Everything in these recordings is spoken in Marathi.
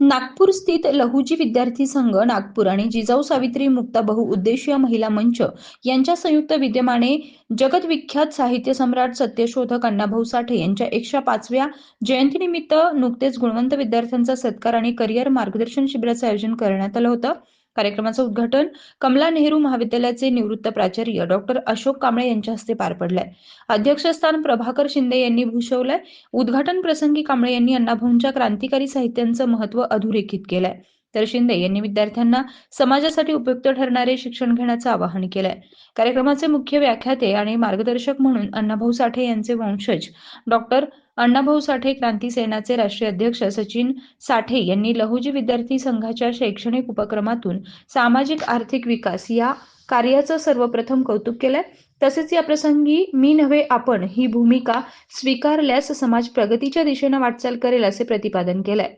नागपूर स्थित लहुजी विद्यार्थी संघ नागपूर आणि जिजाऊ सावित्री मुक्ता बहुउद्देशीय महिला मंच यांच्या संयुक्त विद्यमाने जगतविख्यात साहित्य सम्राट सत्यशोधक अण्णाभाऊ साठे यांच्या एकशे पाचव्या जयंतीनिमित्त नुकतेच गुणवंत विद्यार्थ्यांचा सत्कार आणि करिअर मार्गदर्शन शिबिराचं आयोजन करण्यात आलं होतं. कार्यक्रमाचं उद्घाटन कमला नेहरू महाविद्यालयाचे निवृत्त प्राचार्य डॉक्टर अशोक कांबळे यांच्या हस्ते पार पडलंय. अध्यक्षस्थान प्रभाकर शिंदे यांनी भूषवलंय. उद्घाटन प्रसंगी कांबळे यांनी अण्णाभाऊंच्या क्रांतिकारी साहित्यांचं महत्त्व अधोरेखित केलंय. तर शिंदे यांनी विद्यार्थ्यांना समाजासाठी उपयुक्त ठरणारे शिक्षण घेण्याचं आवाहन केलंय. कार्यक्रमाचे मुख्य व्याख्याते आणि मार्गदर्शक म्हणून अण्णाभाऊ साठे यांचे वंशज डॉक्टर अण्णाभाऊ साठे क्रांती सेनाचे राष्ट्रीय अध्यक्ष सचिन साठे यांनी लहुजी विद्यार्थी संघाच्या शैक्षणिक उपक्रमातून सामाजिक आर्थिक विकास या कार्याचं सर्वप्रथम कौतुक केलंय. तसेच या प्रसंगी मी नव्हे आपण ही भूमिका स्वीकारल्यास समाज प्रगतीच्या दिशेनं वाटचाल करेल असे प्रतिपादन केलंय.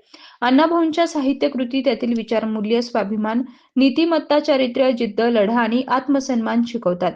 अण्णाभाऊंच्या साहित्य कृती त्यातील विचारमूल्य स्वाभिमान नीतिमत्ता चारित्र्य जिद्द लढा आणि आत्मसन्मान शिकवतात.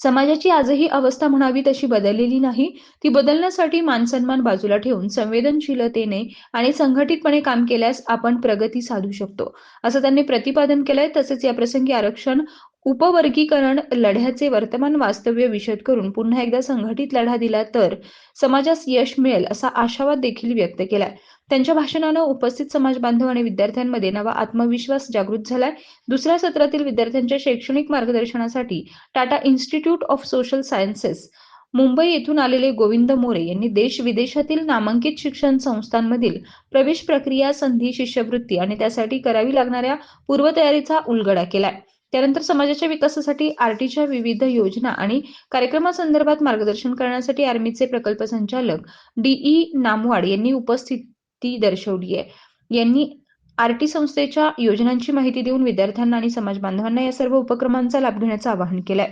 समाजाची आजही अवस्था म्हणावी तशी बदललेली नाही. ती बदलण्यासाठी मानसन्मान बाजूला ठेवून संवेदनशीलतेने आणि संघटितपणे काम केल्यास आपण प्रगती साधू शकतो. असं त्यांनी प्रतिपादन केलंय. तसेच या प्रसंगी आरक्षण उपवर्गीकरण लढ्याचे वर्तमान वास्तव्य विशद करून पुन्हा एकदा संघटित लढा दिला तर समाजास यश मिळेल असा आशावाद देखील व्यक्त केलाय. त्यांच्या भाषणानं उपस्थित समाज बांधव आणि विद्यार्थ्यांमध्ये नवा आत्मविश्वास जागृत झालाय. दुसऱ्या सत्रातील विद्यार्थ्यांच्या शैक्षणिक मार्गदर्शनासाठी Tata Institute of Social Sciences Mumbai येथून आलेले गोविंद मोरे यांनी देश विदेशातील नामांकित शिक्षण संस्थांमधील प्रवेश प्रक्रिया संधी शिष्यवृत्ती आणि त्यासाठी करावी लागणाऱ्या पूर्वतयारीचा उलगडा केलाय. त्यानंतर समाजाच्या विकासासाठी आरटीच्या विविध योजना आणि कार्यक्रमासंदर्भात मार्गदर्शन करण्यासाठी आर्मीचे प्रकल्प संचालक डीई नामवाड यांनी उपस्थित ती दर्शवली आहे यांनी आरटी संस्थेच्या योजनांची माहिती देऊन विद्यार्थ्यांना आणि समाज बांधवांना या सर्व उपक्रमांचा लाभ घेण्याचं आवाहन केलंय.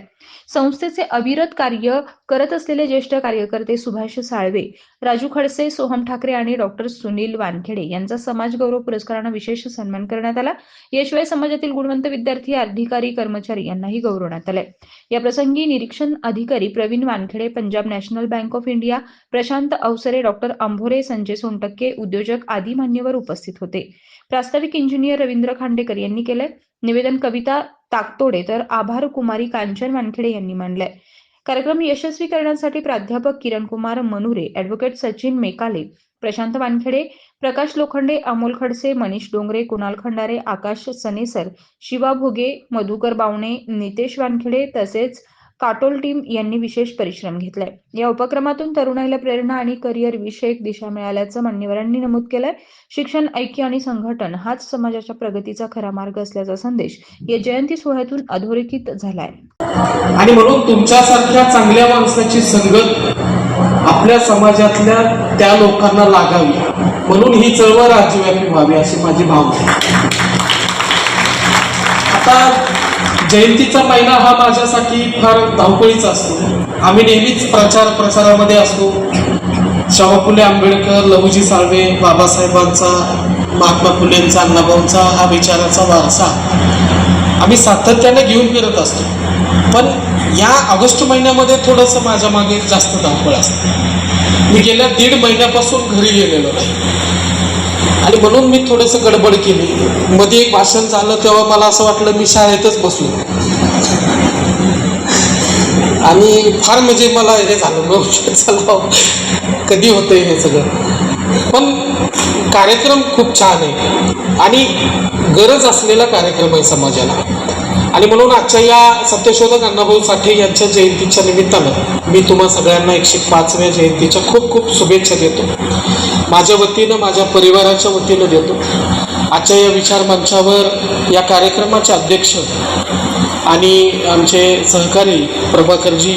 संस्थेचे अविरत कार्य करत असलेले ज्येष्ठ कार्यकर्ते सुभाष साळवे राजू खडसे सोहम ठाकरे आणि डॉक्टर सुनील वानखेडे यांचा समाज गौरव पुरस्कारानं विशेष सन्मान करण्यात आला. याशिवाय समाजातील गुणवंत विद्यार्थी अधिकारी कर्मचारी यांनाही गौरवण्यात आलंय. या प्रसंगी निरीक्षण अधिकारी Pravin Wankhede Punjab National Bank of India Prashant Awsare doctor Ambhore Sanjay Sontakke उद्योजक आदी मान्यवर उपस्थित होते. प्रास्ताविक इंजिनियर रवींद्र खांडेकर यांनी केलंय. निवेदन कविता ताकतोडे तर आभार कुमारी कांचन वानखेडे यांनी मांडलंय. कार्यक्रम यशस्वी करण्यासाठी प्राध्यापक किरण कुमार मनुरे ऍडव्होकेट सचिन मेकाले प्रशांत वानखेडे प्रकाश लोखंडे अमोल खडसे मनीष डोंगरे कुणाल खंडारे आकाश सनेसर शिवा भोगे मधुकर बावणे नितेश वानखेडे तसेच काटोल टीम यांनी विशेष परिश्रम घेतलाय. या उपक्रमातून तरुणाईला प्रेरणा आणि करिअर विषयक दिशा मिळाल्याचं मान्यवरांनी नमूद केलंय. शिक्षण ऐक्य आणि संघटन हाच समाजाच्या प्रगतीचा खरा मार्ग असल्याचा संदेश या जयंती सोहळ्यातून अधोरेखित झालाय. आणि म्हणून तुमच्यासारख्या चांगल्या माणसाची संगत आपल्या समाजातल्या त्या लोकांना लागावी. म्हणून ही चळवळ राज्यव्यापी व्हावी अशी माझी भावना आता जयंतीचा महिना हा माझ्यासाठी फार धावपळीचा असतो. आम्ही नेहमीच प्रचार प्रसारामध्ये असतो. शाहू फुले आंबेडकर लघुजी साळवे बाबासाहेबांचा महात्मा फुलेंचा अण्णाभाऊंचा हा विचाराचा वारसा. आम्ही सातत्याने घेऊन फिरत असतो. पण या ऑगस्ट महिन्यामध्ये थोडंसं माझ्या मागे जास्त धावपळ असतं. मी गेल्या दीड महिन्यापासून घरी गेलेलो नाही. आणि म्हणून मी थोडंसं गडबड केली. मध्ये एक भाषण झालं तेव्हा मला असं वाटलं मी शाळेतच बसलो. आणि फार म्हणजे मला हे झालं मग हो. कधी होतंय हे सगळं? पण कार्यक्रम खूप छान आहे. आणि गरज असलेला कार्यक्रम आहे समाजाला. आणि म्हणून आजच्या या सत्यशोधक अण्णाभाऊ साठे यांच्या जयंतीच्या निमित्तानं मी तुम्हा सगळ्यांना एकशे पाचव्या जयंतीच्या खूप खूप शुभेच्छा देतो. माझ्या वतीनं माझ्या परिवाराच्या वतीनं देतो. आजच्या या विचार मंचावर या कार्यक्रमाचे अध्यक्ष आणि आमचे सहकारी प्रभाकरजी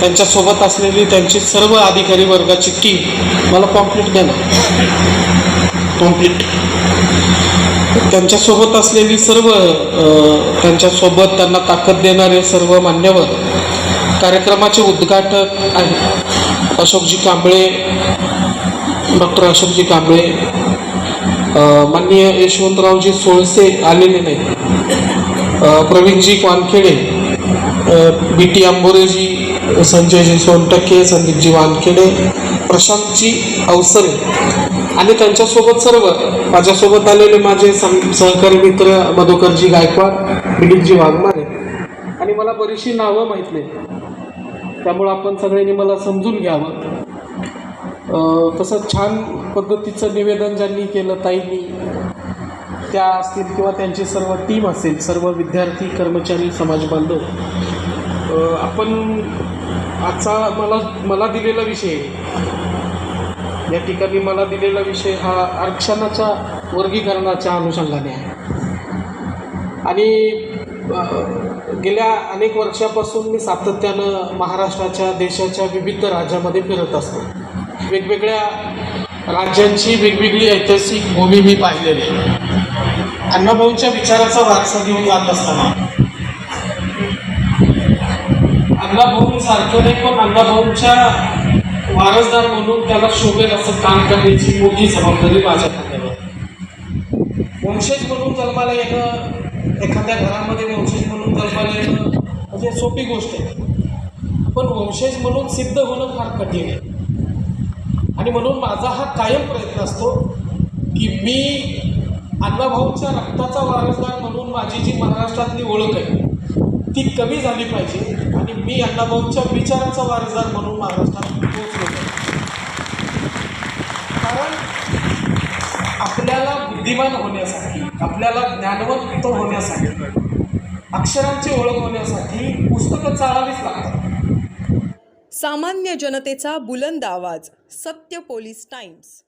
त्यांच्यासोबत असलेली त्यांची सर्व अधिकारी वर्गाची टीम मला पॉम्प्लेट द्या ना. पॉम्प्लेट त्यांच्यासोबत असलेली सर्व त्यांच्यासोबत त्यांना ताकद देणारे सर्व मान्यवर कार्यक्रमाचे उद्घाटक आहेत अशोकजी कांबळे डॉक्टर अशोकजी कांबळे. माननीय यशवंतरावजी सोळसे आलेले नाही प्रवीणजी वानखेडे बी टी आंबोरेजी संजयजी सोनटक्के संदीपजी वानखेडे प्रशांतजी अवसरे. आणि त्यांच्यासोबत सर्व माझ्यासोबत आलेले माझे सहकारी मित्र मधुकरजी गायकवाड दिलीपजी वाघमारे. आणि मला बरीचशी नावं माहीत नाही त्यामुळं आपण सगळ्यांनी मला समजून घ्यावं. तसं छान पद्धतीचं निवेदन ज्यांनी केलं ताईंनी त्या असतील किंवा त्यांची सर्व टीम असेल सर्व विद्यार्थी कर्मचारी समाज बांधव आपण आजचा मला मला दिलेला विषय. या ठिकाणी मला दिलेला विषय हा आरक्षणाच्या वर्गीकरणाच्या अनुषंगाने आहे. आणि गेल्या अनेक वर्षापासून मी सातत्यानं महाराष्ट्राच्या देशाच्या विविध राज्यामध्ये फिरत असतो. वेगवेगळ्या राज्यांची वेगवेगळी ऐतिहासिक भूमी मी पाहिलेली आहे. अण्णाभाऊंच्या विचाराचा वारसा घेऊन जात असताना अण्णाभाऊंसारखं नाही पण अण्णाभाऊंच्या वारसदार म्हणून त्याला शोभेल असं काम करण्याची मोठी जबाबदारी माझ्या खात्यावर वंशज म्हणून जन्माला येणं एखाद्या घरामध्ये वंशज म्हणून जन्माला येणं म्हणजे सोपी गोष्ट आहे. पण वंशज म्हणून सिद्ध होणं फार कठीण आहे. आणि म्हणून माझा हा कायम प्रयत्न असतो की मी अण्णाभाऊच्या रक्ताचा वारसदार म्हणून माझी जी महाराष्ट्रातली ओळख आहे ती कमी झाली पाहिजे आणि मी अण्णाभाऊंच्या विचाराचा वारसदार म्हणून महाराष्ट्रात पोहोचलो कारण आपल्याला बुद्धिमान होण्यासाठी आपल्याला ज्ञानवंत होण्यासाठी अक्षरांची ओळख होण्यासाठी पुस्तकं चाळावीच लागतात. सामान्य जनतेचा बुलंद आवाज सत्य पोलीस टाइम्स.